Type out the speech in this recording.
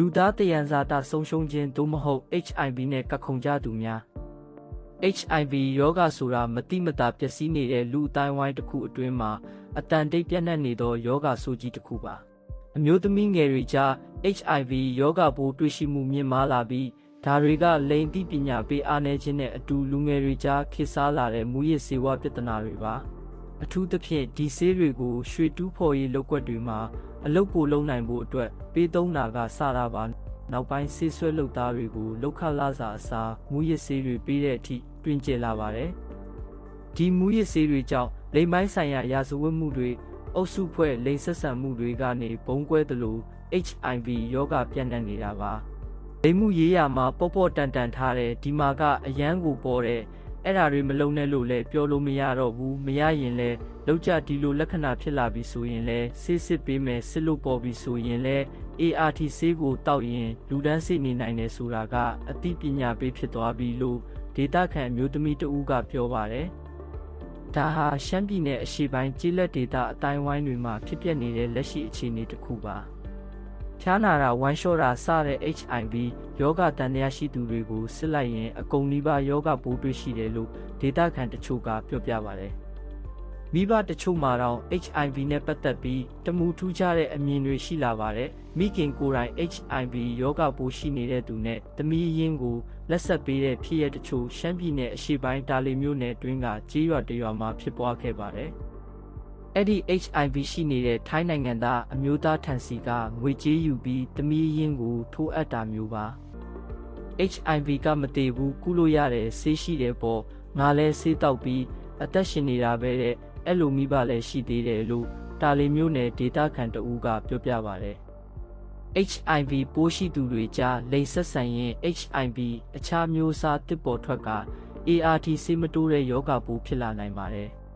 လူသားတယံဇာတာဆုံးရှုံးခြင်းသို့မဟုတ် HIV နဲ့ကပ်ခုန်ကြသူများ HIV ရောဂါဆိုတာမတိမတာပျက်စီးနေတဲ့လူအတိုင်းဝိုင်းတစ်ခုအတွင်းမှာအတန်တိတ်ပြန့်နှံ့နေသောရောဂါဆိုးကြီးတစ်ခုပါအမျိုးသမီးငယ်တွေကြား HIV ရောဂါပိုးတွေ့ရှိမှုမြင့်မားလာပြီးဒါတွေကလိင်တိပညာပေးအားနည်းခြင်းနဲ့အတူလူငယ်တွေကြားခေတ်စားလာတဲ့မူရစ်စေဝါပြဿနာတွေပါ အထူးသဖြင့်ဒီဆေးတွေကိုရွှေတူးဖော်ရေးလုပ်ကွက်တွေမှာအလုပ်ပိုလုံးနိုင်ဖို့အတွက်ပေးသုံးတာကစတာပါနောက်ပိုင်းဆေးဆွဲလုပ်သားတွေကိုလောက်ခလာစာအစားမူရစ်ဆေးတွေပေးတဲ့အထိတွင်ကျလာပါတယ်ဒီမူရစ်ဆေးတွေကြောင့်လိမ်ပိုင်းဆိုင်ရာရာဇဝတ်မှုတွေအုပ်စုဖွဲ့လိမ်ဆက်ဆံမှုတွေကနေဘုံကွဲသလို HIV ရောဂါပြန့်နှံ့နေတာပါလိမ်မှုရေးရာမှာပေါ့ပေါ့တန်တန်ထားတဲ့ဒီမာကအရန်ကိုပေါ်တဲ့ အဲ့ဓာတွေမလုံနဲ့လို့လည်းပြောလို့မရတော့ဘူးမရရင်လည်းလောက်ကြဒီလိုလက္ခဏာဖြစ်လာပြီဆိုရင်လည်းဆေးစစ်ပေးမယ်စစ်လို့ပေါ်ပြီဆိုရင်လည်း ART ဆေးကိုတောက်ရင်လူဒန်းစိနေနိုင်တယ်ဆိုတာကအသိပညာပေးဖြစ်သွားပြီလို့ဒေတာခန်အမျိုးသမီးတဦးကပြောပါတယ်။ဒါဟာရှမ်းပြည်နယ်အရှေ့ပိုင်းကျေးလက်ဒေတာအတိုင်းဝိုင်းတွေမှာဖြစ်ပျက်နေတဲ့လက်ရှိအခြေအနေတစ်ခုပါ။ ဖျားနာတာဝမ်းလျှော့တာစတဲ့ HIV ယောဂတန်တရားရှိသူတွေကိုစစ်လိုက်ရင်အကုန်နီးပါးယောဂပိုးတွေ့ရှိတယ်လို့ဒေတာခန်တချို့ကပြောပြပါတယ်။မိဘတချို့မှာတော့ HIV နဲ့ပတ်သက်ပြီးတမူထူးခြားတဲ့အမြင်တွေရှိလာပါတယ်။မိခင်ကိုယ်တိုင် HIV ယောဂပိုးရှိနေတဲ့သူနဲ့သမီးရင်းကိုလက်ဆက်ပေးတဲ့ဖြစ်ရတချို့ရှမ်းပြည်နယ်အရှေ့ပိုင်းတာလီမြို့နယ်တွင်းကကြေးရွာတရွာမှာဖြစ်ပွားခဲ့ပါတယ်။ အဲ့ဒီ HIV ရှိနေတဲ့ထိုင်းနိုင်ငံသားအမျိုးသားထံစီကငွေကြေးယူပြီးသမီးရင်းကိုထိုးအပ်တာမျိုးပါ။ HIV ကမတည်ဘူးကုလို့ရတယ်ဆေးရှိတယ်ပေါ့ငါလဲဆေးတောက်ပြီးအသက်ရှင်နေတာပဲတဲ့အဲ့လိုမိဘလည်းရှိသေးတယ်လို့တာလီမျိုးနယ်ဒေတာခန်တဦးကပြောပြပါဗျ။ HIV ပိုးရှိသူတွေကြားလိမ်ဆက်ဆံရင် HIV အခြားမျိုးစားတစ်ပေါ်ထွက်က ART ဆေးမတိုးတဲ့ယောဂပိုးဖြစ်လာနိုင်ပါတယ်။